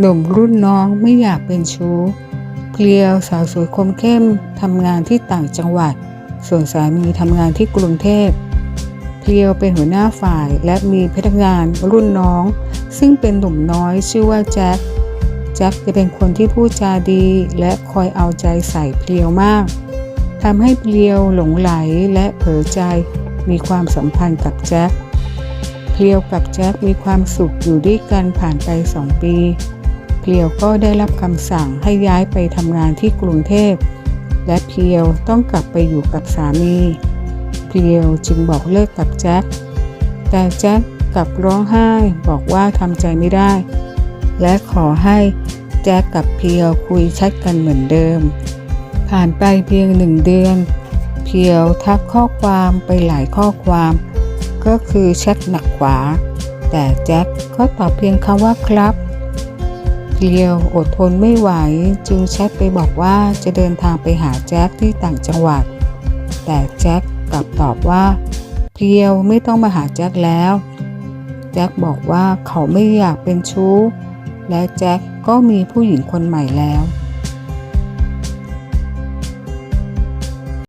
หนุ่มรุ่นน้องไม่อยากเป็นชู้เพลียวสาวสวยคมเข้มทำงานที่ต่างจังหวัด ส่วนสามีทำงานที่กรุงเทพเพลียวเป็นหัวหน้าฝ่ายและมีพนักงานรุ่นน้อง ซึ่งเป็นหนุ่มน้อยชื่อว่าแจ็คแจ็คจะเป็นคนที่พูดจาดีและคอยเอาใจใส่เพลียวมากทำให้เพลียวหลงไหลและเผลอใจมีความสัมพันธ์กับแจ็คเพลียวกับแจ็คมีความสุขอยู่ด้วยกันผ่านไปสองปี พียวก็ได้รับคำสั่งให้ย้ายไปทำงานที่กรุงเทพ และเพียวต้องกลับไปอยู่กับสามี เพียวจึงบอกเลิกกับแจ็ค แต่แจ็คกลับร้องไห้บอกว่าทำใจไม่ได้ และขอให้แจ็คกับเพียวคุยชัดกันเหมือนเดิม ผ่านไปเพียงหนึ่งเดือน เพียวทักข้อความไปหลายข้อความ ก็คือแชทหนักขวา แต่แจ็คก็ตอบเพียงคำว่าครับ เพียวอดทนไม่ไหวจึงแชทไปบอกว่าจะเดินทางไปหาแจ็คที่ต่างจังหวัด แต่แจ็คกลับตอบว่าเพียวไม่ต้องมาหาแจ็คแล้ว แจ็คบอกว่าเขาไม่อยากเป็นชู้ และแจ็คก็มีผู้หญิงคนใหม่แล้ว